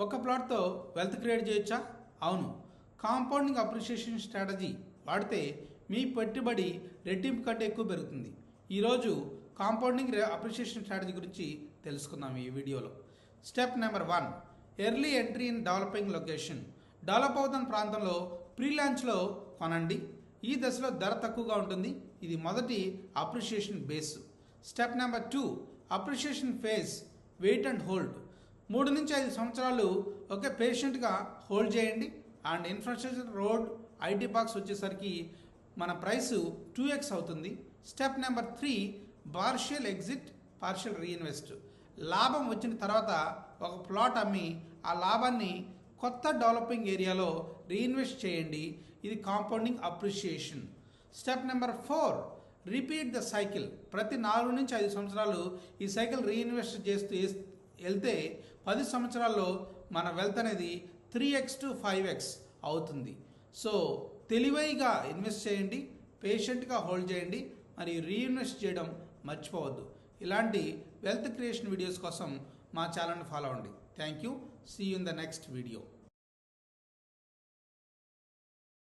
ఒక ప్లాట్తో wealth create చేయొచ్చా? అవును. కాంపౌండింగ్ అప్రిషియేషన్ స్ట్రాటజీ వాడితే మీ పెట్టుబడి రెట్టింపు కంటే ఎక్కువ పెరుగుతుంది. ఈరోజు కాంపౌండింగ్ అప్రిషియేషన్ స్ట్రాటజీ గురించి తెలుసుకుందాం ఈ వీడియోలో. Step number one early entry in developing location develop అవుతున్న ప్రాంతంలో ప్రీ లాంచ్లో కొనండి. ఈ దశలో ధర తక్కువగా ఉంటుంది. ఇది మొదటి appreciation base step number two appreciation phase wait and hold మూడు నుంచి ఐదు సంవత్సరాలు ఒకే పేషెంట్గా హోల్డ్ చేయండి. And infrastructure road IT box వచ్చేసరికి మన ప్రైస్ టూ ఎక్స్ అవుతుంది. Step number three partial exit partial reinvest లాభం వచ్చిన తర్వాత ఒక ప్లాట్ అమ్మి ఆ లాభాన్ని కొత్త డెవలపింగ్ ఏరియాలో రీఇన్వెస్ట్ చేయండి. ఇది compounding appreciation step number four repeat the cycle ప్రతి నాలుగు నుంచి ఐదు సంవత్సరాలు ఈ సైకిల్ రీఇన్వెస్ట్ చేస్తూ వెళ్తే పది సంవత్సరాల్లో మన వెల్త్ అనేది three x to five x అవుతుంది. సో తెలివైగా ఇన్వెస్ట్ చేయండి పేషెంట్గా హోల్డ్ చేయండి మరియు రీఇన్వెస్ట్ చేయడం మర్చిపోవద్దు. ఇలాంటి వెల్త్ క్రియేషన్ వీడియోస్ కోసం మా ఛానల్ని ఫాలో అవ్వండి. Thank you see in the next video